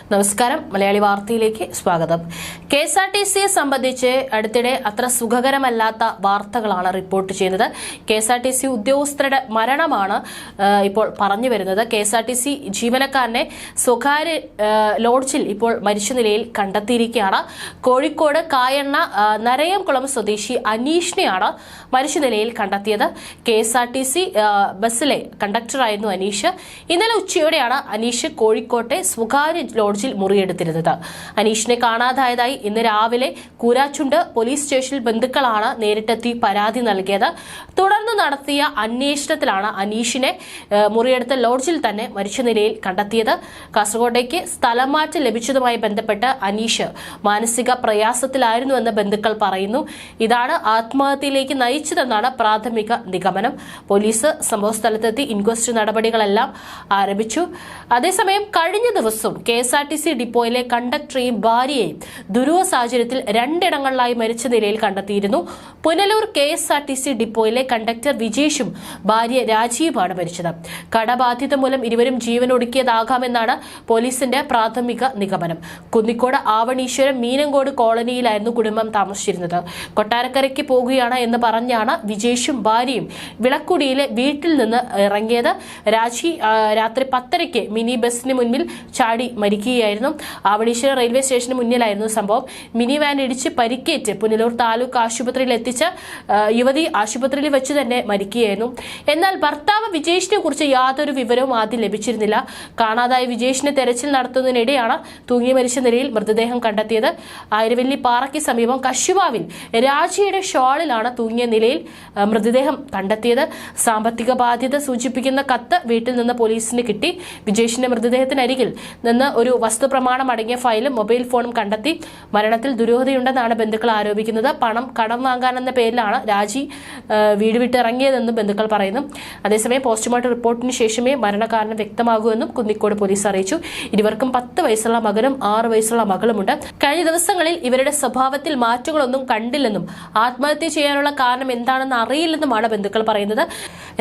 നമസ്കാരം. മലയാളി വാർത്തയിലേക്ക് സ്വാഗതം. കെ എസ് ആർ ടി സിയെ സംബന്ധിച്ച് അടുത്തിടെ അത്ര സുഖകരമല്ലാത്ത വാർത്തകളാണ് റിപ്പോർട്ട് ചെയ്യുന്നത്. K S R T C ഉദ്യോഗസ്ഥരുടെ മരണമാണ് ഇപ്പോൾ പറഞ്ഞു വരുന്നത്. K S R T C ജീവനക്കാരനെ സ്വകാര്യ ലോഡ്ജിൽ ഇപ്പോൾ മരിച്ച നിലയിൽ കണ്ടെത്തിയിരിക്കുകയാണ്. കോഴിക്കോട് കായണ്ണ നരയംകുളം സ്വദേശി അനീഷിനെയാണ് മരിച്ച നിലയിൽ കണ്ടെത്തിയത്. K S R T C ബസ്സിലെ കണ്ടക്ടറായിരുന്നു അനീഷ്. ഇന്നലെ ഉച്ചയോടെയാണ് അനീഷ് കോഴിക്കോട്ടെ സ്വകാര്യ ലോഡ്ജിൽ മുറിയെടുത്തിരുന്നത്. അനീഷിനെ കാണാതായതായി ഇന്ന് രാവിലെ കൂരാച്ചുണ്ട് പോലീസ് സ്റ്റേഷനിൽ ബന്ധുക്കളാണ് നേരിട്ടെത്തി പരാതി നൽകിയത്. തുടർന്ന് നടത്തിയ അന്വേഷണത്തിലാണ് അനീഷിനെ മുറിയെടുത്ത ലോഡ്ജിൽ തന്നെ മരിച്ച നിലയിൽ കണ്ടെത്തിയത്. കാസർഗോഡേക്ക് സ്ഥലം മാറ്റം ലഭിച്ചതുമായി ബന്ധപ്പെട്ട് അനീഷ് മാനസിക പ്രയാസത്തിലായിരുന്നുവെന്ന് ബന്ധുക്കൾ പറയുന്നു. ഇതാണ് ആത്മഹത്യയിലേക്ക് നയിച്ചതെന്നാണ് പ്രാഥമിക നിഗമനം. പോലീസ് സംഭവസ്ഥലത്തെത്തി ഇൻക്വസ്റ്റ് നടപടികളെല്ലാം ആരംഭിച്ചു. അതേസമയം കഴിഞ്ഞ ദിവസം K S R T C ഡിപ്പോയിലെ കണ്ടക്ടറെയും ഭാര്യയെയും ദുരൂഹ സാഹചര്യത്തിൽ രണ്ടിടങ്ങളിലായി മരിച്ച നിലയിൽ കണ്ടെത്തിയിരുന്നു. Punalur K S R T C ഡിപ്പോയിലെ conductor വിജേഷും ഭാര്യ രാജീവുമാണ് മരിച്ചത്. കടബാധ്യത മൂലം ഇരുവരും ജീവനൊടുക്കിയതാകാമെന്നാണ് പോലീസിന്റെ പ്രാഥമിക നിഗമനം. കുന്നിക്കോട് ആവണീശ്വരം മീനങ്കോട് കോളനിയിലായിരുന്നു കുടുംബം താമസിച്ചിരുന്നത്. കൊട്ടാരക്കരയ്ക്ക് പോകുകയാണ് എന്ന് പറഞ്ഞാണ് വിജേഷും ഭാര്യയും വിളക്കുടിയിലെ വീട്ടിൽ നിന്ന് ഇറങ്ങിയത്. രാജി രാത്രി പത്തരയ്ക്ക് മിനി ബസിന് മുന്നിൽ ചാടി മരിക്കുകയായിരുന്നു ആവണീശ്വരം റെയിൽവേ സ്റ്റേഷന് മുന്നിലായിരുന്നു സംഭവം. മിനി വാൻ ഇടിച്ച് പരിക്കേറ്റ് പുനലൂർ താലൂക്ക് ആശുപത്രിയിൽ എത്തിച്ച യുവതി ആശുപത്രിയിൽ വെച്ച് തന്നെ മരിക്കുകയായിരുന്നു. എന്നാൽ ഭർത്താവ് വിജേഷിനെ കുറിച്ച് യാതൊരു വിവരവും ആദ്യം ലഭിച്ചിരുന്നില്ല. കാണാതായ വിജേഷിനെ തെരച്ചിൽ നടത്തുന്നതിനിടെയാണ് തൂങ്ങി മരിച്ച നിലയിൽ മൃതദേഹം കണ്ടെത്തിയത്. ആയിരവല്ലി പാറയ്ക്ക് സമീപം കശുവാവിൽ രാജിയുടെ ഷോളിലാണ് തൂങ്ങിയ നിലയിൽ മൃതദേഹം കണ്ടെത്തിയത്. സാമ്പത്തിക ബാധ്യത സൂചിപ്പിക്കുന്ന കത്ത് വീട്ടിൽ നിന്ന് പോലീസിന് കിട്ടി. വിജേഷിന്റെ മൃതദേഹത്തിനരികിൽ നിന്ന് ഒരു വസ്തുപ്രമാണം അടങ്ങിയ ഫയലും മൊബൈൽ ഫോണും കണ്ടെത്തി മരണത്തിൽ ദുരൂഹതയുണ്ടെന്നാണ് ബന്ധുക്കൾ ആരോപിക്കുന്നത്. പണം കടം വാങ്ങാനെന്ന പേരിലാണ് രാജി വീട് വിട്ടിറങ്ങിയതെന്നും ബന്ധുക്കൾ പറയുന്നു. അതേസമയം പോസ്റ്റ്മോർട്ടം റിപ്പോർട്ടിന് ശേഷമേ മരണകാരണം വ്യക്തമാകൂവെന്നും കുന്നിക്കോട് പോലീസ് അറിയിച്ചു. ഇരുവർക്കും പത്ത് വയസ്സുള്ള മകനും ആറ് വയസ്സുള്ള മകളുമുണ്ട്. കഴിഞ്ഞ ദിവസങ്ങളിൽ ഇവരുടെ സ്വഭാവത്തിൽ മാറ്റങ്ങളൊന്നും കണ്ടില്ലെന്നും ആത്മഹത്യ ചെയ്യാനുള്ള കാരണം എന്താണെന്ന് അറിയില്ലെന്നുമാണ് ബന്ധുക്കൾ പറയുന്നത്.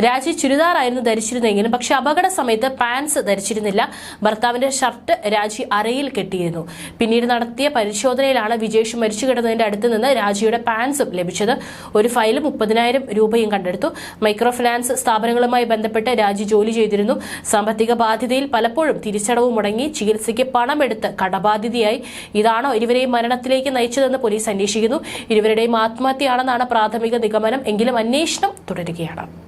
രാജി ചുരിദാറായിരുന്നു ധരിച്ചിരുന്നെങ്കിലും പക്ഷെ അപകട സമയത്ത് പാൻസ് ധരിച്ചിരുന്നില്ല. ഭർത്താവിന്റെ ഷർട്ട് രാജി അരയിൽ കെട്ടിയിരുന്നു. പിന്നീട് നടത്തിയ പരിശോധനയിലാണ് വിജേഷ് മരിച്ചു കിടന്നതിന്റെ അടുത്ത് നിന്ന് രാജിയുടെ പാൻസും ലഭിച്ചത്. ഒരു ഫയൽ മുപ്പതിനായിരം രൂപയും കണ്ടെടുത്തു. മൈക്രോ ഫിനാൻസ് സ്ഥാപനങ്ങളുമായി ബന്ധപ്പെട്ട് രാജി ജോലി ചെയ്തിരുന്നു. സാമ്പത്തിക ബാധ്യതയിൽ പലപ്പോഴും തിരിച്ചടവ് മുടങ്ങി ചികിത്സയ്ക്ക് പണമെടുത്ത് കടബാധ്യതയായി. ഇതാണോ ഇരുവരെയും മരണത്തിലേക്ക് നയിച്ചതെന്ന് പോലീസ് അന്വേഷിക്കുന്നു. ഇരുവരുടെയും ആത്മഹത്യയാണെന്നാണ് പ്രാഥമിക നിഗമനം. എങ്കിലും അന്വേഷണം തുടരുകയാണ്.